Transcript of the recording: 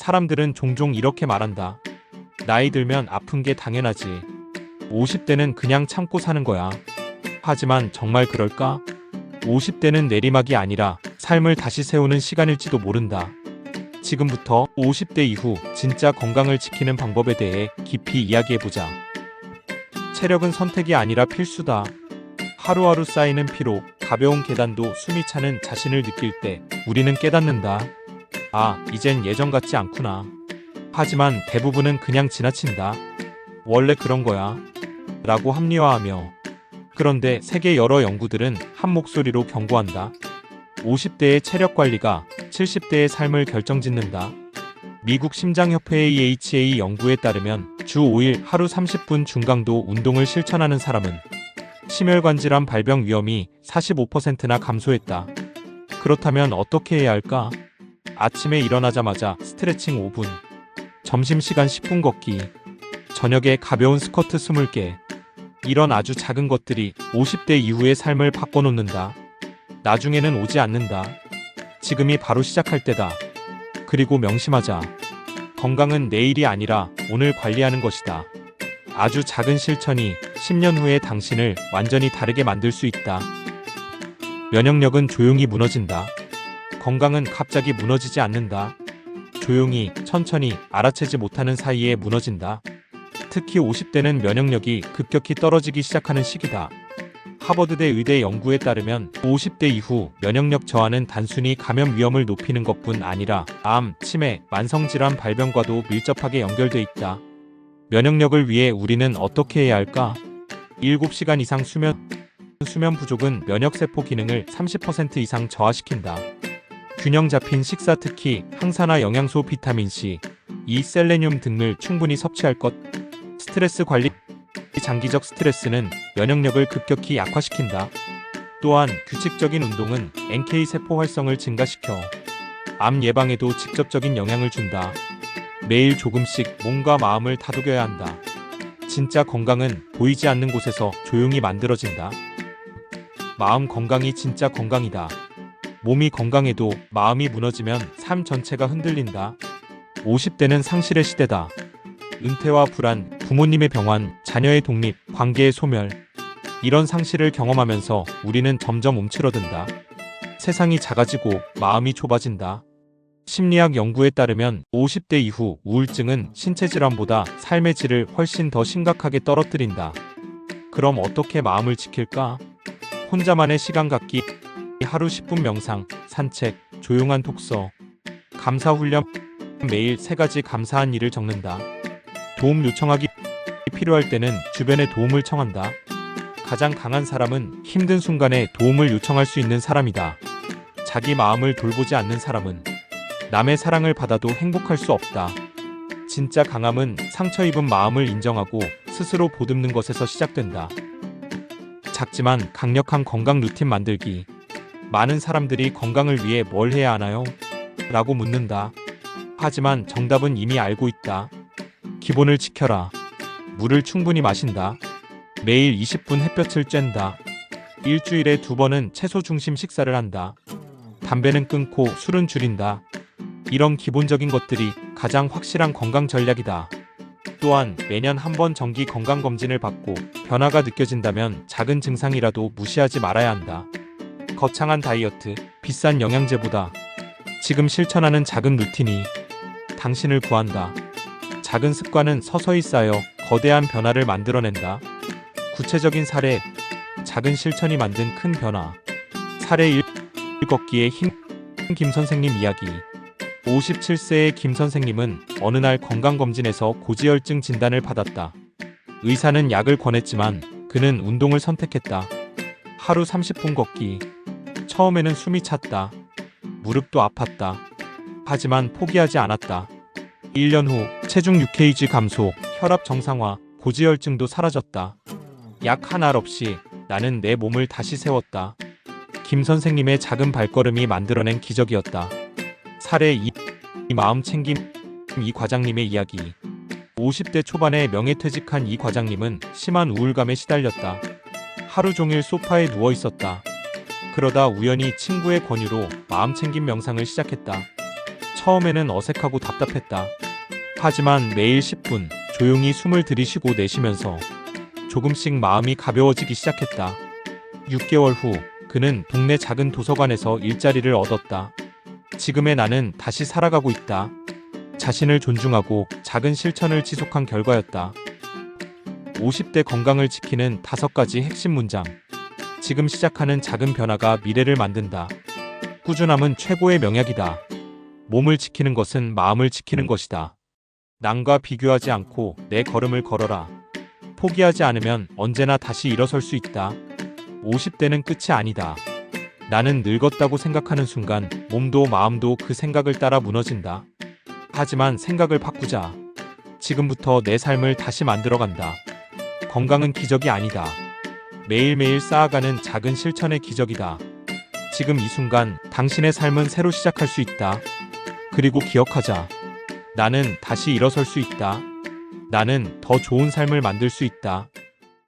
사람들은 종종 이렇게 말한다. 나이 들면 아픈 게 당연하지. 50대는 그냥 참고 사는 거야. 하지만 정말 그럴까? 50대는 내리막이 아니라 삶을 다시 세우는 시간일지도 모른다. 지금부터 50대 이후 진짜 건강을 지키는 방법에 대해 깊이 이야기해보자. 체력은 선택이 아니라 필수다. 하루하루 쌓이는 피로 가벼운 계단도 숨이 차는 자신을 느낄 때 우리는 깨닫는다. 아, 이젠 예전 같지 않구나. 하지만 대부분은 그냥 지나친다. 원래 그런 거야. 라고 합리화하며. 그런데 세계 여러 연구들은 한 목소리로 경고한다. 50대의 체력 관리가 70대의 삶을 결정짓는다. 미국 심장협회의 EHA 연구에 따르면 주 5일 하루 30분 중강도 운동을 실천하는 사람은 심혈관 질환 발병 위험이 45%나 감소했다. 그렇다면 어떻게 해야 할까? 아침에 일어나자마자 스트레칭 5분, 점심시간 10분 걷기, 저녁에 가벼운 스쿼트 20개. 이런 아주 작은 것들이 50대 이후의 삶을 바꿔놓는다. 나중에는 오지 않는다. 지금이 바로 시작할 때다. 그리고 명심하자. 건강은 내일이 아니라 오늘 관리하는 것이다. 아주 작은 실천이 10년 후에 당신을 완전히 다르게 만들 수 있다. 면역력은 조용히 무너진다. 건강은 갑자기 무너지지 않는다. 조용히, 천천히, 알아채지 못하는 사이에 무너진다. 특히 50대는 면역력이 급격히 떨어지기 시작하는 시기다. 하버드대 의대 연구에 따르면 50대 이후 면역력 저하는 단순히 감염 위험을 높이는 것뿐 아니라 암, 치매, 만성질환 발병과도 밀접하게 연결돼 있다. 면역력을 위해 우리는 어떻게 해야 할까? 7시간 이상 수면 수면 부족은 면역세포 기능을 30% 이상 저하시킨다. 균형 잡힌 식사 특히 항산화 영양소 비타민C, 이 셀레늄 등을 충분히 섭취할 것. 스트레스 관리 장기적 스트레스는 면역력을 급격히 약화시킨다. 또한 규칙적인 운동은 NK 세포 활성을 증가시켜 암 예방에도 직접적인 영향을 준다. 매일 조금씩 몸과 마음을 다독여야 한다. 진짜 건강은 보이지 않는 곳에서 조용히 만들어진다. 마음 건강이 진짜 건강이다. 몸이 건강해도 마음이 무너지면 삶 전체가 흔들린다. 50대는 상실의 시대다. 은퇴와 불안, 부모님의 병환, 자녀의 독립, 관계의 소멸. 이런 상실을 경험하면서 우리는 점점 움츠러든다. 세상이 작아지고 마음이 좁아진다. 심리학 연구에 따르면 50대 이후 우울증은 신체 질환보다 삶의 질을 훨씬 더 심각하게 떨어뜨린다. 그럼 어떻게 마음을 지킬까? 혼자만의 시간 갖기, 하루 10분 명상, 산책, 조용한 독서, 감사 훈련, 매일 세 가지 감사한 일을 적는다. 도움 요청하기 필요할 때는 주변의 도움을 청한다. 가장 강한 사람은 힘든 순간에 도움을 요청할 수 있는 사람이다. 자기 마음을 돌보지 않는 사람은 남의 사랑을 받아도 행복할 수 없다. 진짜 강함은 상처 입은 마음을 인정하고 스스로 보듬는 것에서 시작된다. 작지만 강력한 건강 루틴 만들기. 많은 사람들이 건강을 위해 뭘 해야 하나요? 라고 묻는다. 하지만 정답은 이미 알고 있다. 기본을 지켜라. 물을 충분히 마신다. 매일 20분 햇볕을 쬐다. 일주일에 두 번은 채소 중심 식사를 한다. 담배는 끊고 술은 줄인다. 이런 기본적인 것들이 가장 확실한 건강 전략이다. 또한 매년 한 번 정기 건강검진을 받고 변화가 느껴진다면 작은 증상이라도 무시하지 말아야 한다. 거창한 다이어트, 비싼 영양제보다 지금 실천하는 작은 루틴이 당신을 구한다. 작은 습관은 서서히 쌓여 거대한 변화를 만들어낸다. 구체적인 사례, 작은 실천이 만든 큰 변화. 사례 1 걷기의 힘, 김 선생님 이야기. 57세의 김 선생님은 어느 날 건강검진에서 고지혈증 진단을 받았다. 의사는 약을 권했지만 그는 운동을 선택했다. 하루 30분 걷기. 처음에는 숨이 찼다. 무릎도 아팠다. 하지만 포기하지 않았다. 1년 후 체중 6kg 감소, 혈압 정상화, 고지혈증도 사라졌다. 약 한 알 없이 나는 내 몸을 다시 세웠다. 김 선생님의 작은 발걸음이 만들어낸 기적이었다. 사례 2. 이 마음 챙김 이 과장님의 이야기. 50대 초반에 명예퇴직한 이 과장님은 심한 우울감에 시달렸다. 하루 종일 소파에 누워 있었다. 그러다 우연히 친구의 권유로 마음 챙김 명상을 시작했다. 처음에는 어색하고 답답했다. 하지만 매일 10분 조용히 숨을 들이쉬고 내쉬면서 조금씩 마음이 가벼워지기 시작했다. 6개월 후 그는 동네 작은 도서관에서 일자리를 얻었다. 지금의 나는 다시 살아가고 있다. 자신을 존중하고 작은 실천을 지속한 결과였다. 50대 건강을 지키는 다섯 가지 핵심 문장. 지금 시작하는 작은 변화가 미래를 만든다. 꾸준함은 최고의 명약이다. 몸을 지키는 것은 마음을 지키는 것이다. 남과 비교하지 않고 내 걸음을 걸어라. 포기하지 않으면 언제나 다시 일어설 수 있다. 50대는 끝이 아니다. 나는 늙었다고 생각하는 순간 몸도 마음도 그 생각을 따라 무너진다. 하지만 생각을 바꾸자. 지금부터 내 삶을 다시 만들어간다. 건강은 기적이 아니다. 매일매일 쌓아가는 작은 실천의 기적이다. 지금 이 순간 당신의 삶은 새로 시작할 수 있다. 그리고 기억하자. 나는 다시 일어설 수 있다. 나는 더 좋은 삶을 만들 수 있다.